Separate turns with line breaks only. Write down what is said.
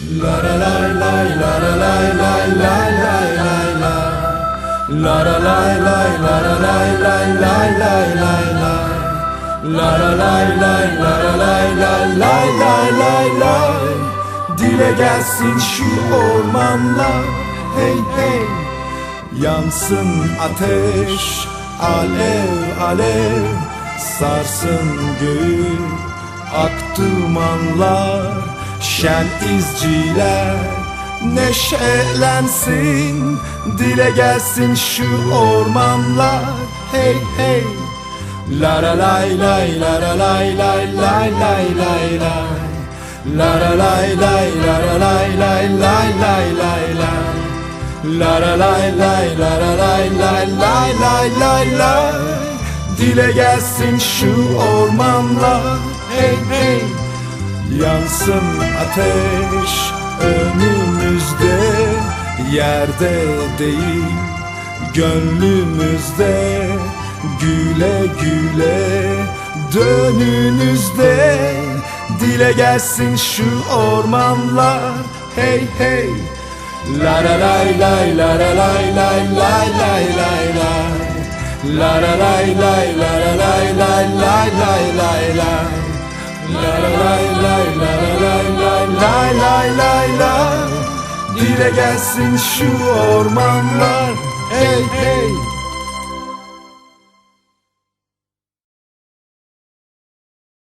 La la lay lay la la lay lay lay lay lay la La la lay lay la la lay lay lay lay lay la La la lay lay la la lay lay lay lay lay lay Dile gelsin şu ormanlar hey hey Yansın ateş alev alev Sarsın göğü ak dumanlar Şen izciler neşelensin Dile gelsin şu ormanlar hey hey La la lay lay la la lay lay lay lay lay lay La la lay lay la la lay lay lay lay lay lay La la lay lay la la lay lay lay lay lay lay Dile gelsin şu ormanlar hey hey Yansın ateş önümüzde Yerde değil gönlümüzde Güle güle dönünüzde Dile gelsin şu ormanlar hey hey La la lay lay la la lay lay lay lay lay lay La la lay lay la la lay lay lay lay lay lay Dile gelsin şu ormanlar